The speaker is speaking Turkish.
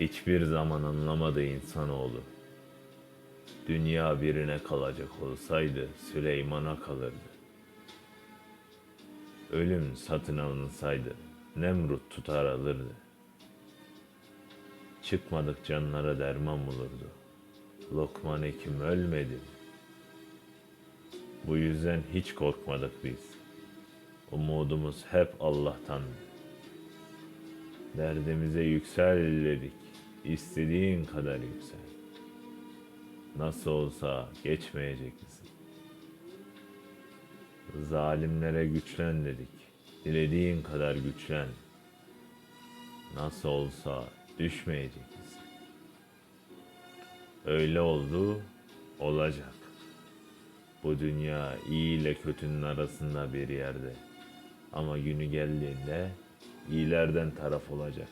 Hiçbir zaman anlamadı insanoğlu. Dünya birine kalacak olsaydı Süleyman'a kalırdı. Ölüm satın alınsaydı Nemrut tutar alırdı. Çıkmadık canlara derman bulurdu. Lokman Hekim ölmedi. Bu yüzden hiç korkmadık biz. Umudumuz hep Allah'tan. Derdimize yüksel dedik. İstediğin kadar yüksel. Nasıl olsa geçmeyecek misin? Zalimlere güçlen dedik. Dilediğin kadar güçlen. Nasıl olsa düşmeyecek misin? Öyle oldu, olacak. Bu dünya iyi ile kötünün arasında bir yerde. Ama günü geldiğinde iyilerden taraf olacak.